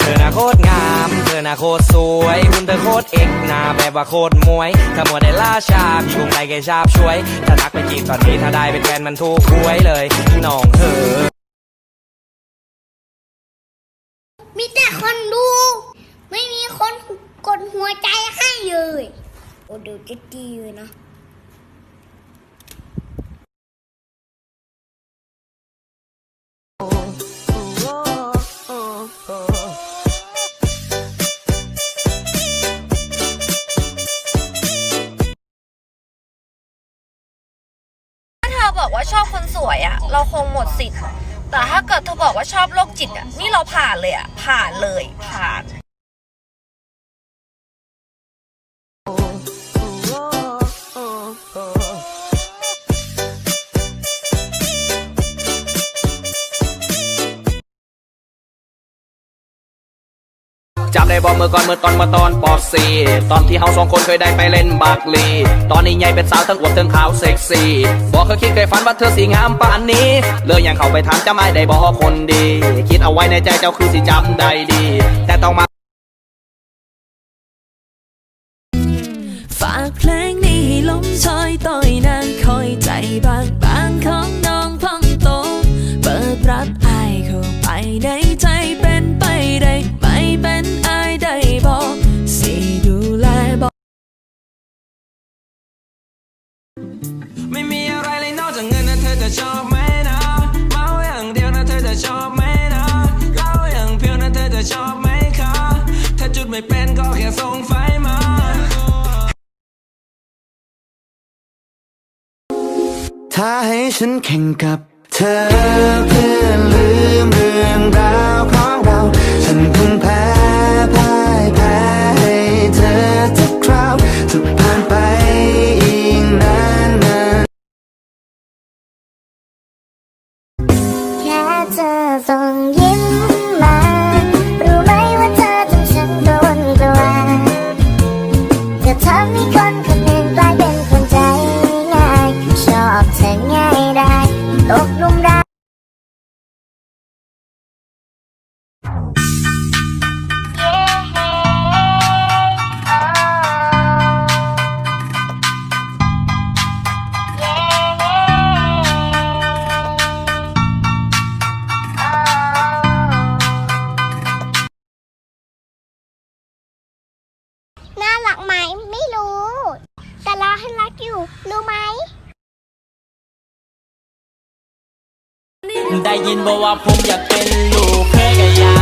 เธอน่ะโคตรงาม เธอน่ะโคตรสวยหุ่นเธอโคตรเอกหน้าแบบว่าโคตรมวยถ้ามัวได้ล่าชาพี่คงได้แค่ชาบช่วย ถ้าทักไปจีบตอนนี้ถ้าได้เป็นแฟนมันถูกหวยเลยน้องเธอ มีแต่คนดู ไม่มีคนกดหัวใจให้เลย โอ้เดี๋ยวจะดีเลยนะ อบอกว่าชอบคนสวยอะเราคงหมดสิทธิ์ แต่ถ้าเกิดเธอบอกว่าชอบโรคจิตอะนี่เราผ่านเลยอะผ่านเลยผ่าน จำได้บอกเมื่อก่อนเมื่อตอนมาตอนปอซีตอนที่เฮาสองคนเคยได้ไปเล่นบากลี ตอนนี้ใหญ่เป็นสาวทั้งอวบทั้งขาวเซ็กซี่บอกเคยคิดเคยฝันว่าเธอสีงามป่านนี้ เลยยังเข้าไปถามจะไม่ได้บอกคนดี คิดเอาไว้ในใจเจ้าคือสิจำได้ดี แต่ต้องมาฝากเพลงนี้ให้ลมชอยต่อยนางคอยใจบางบางของน้องพองโต เปิดรับอายเข้าไปในใจเป็นไปได้ ก็แค่ส่งไฟมาถ้าให้ฉันแข่งกับเธอเพื่อลืมเรื่องราวของเรา ฉันคงแพ้พ่ายแพ้ให้เธอทุกคราวจะผ่านไปอีกนานนานแค่เธอส่งยิ้ม รักไหมไม่รู้ แต่เราให้รักอยู่ รู้ไหม ได้ยินบอกว่าผมอยากเป็นลูกแค่ก็อยา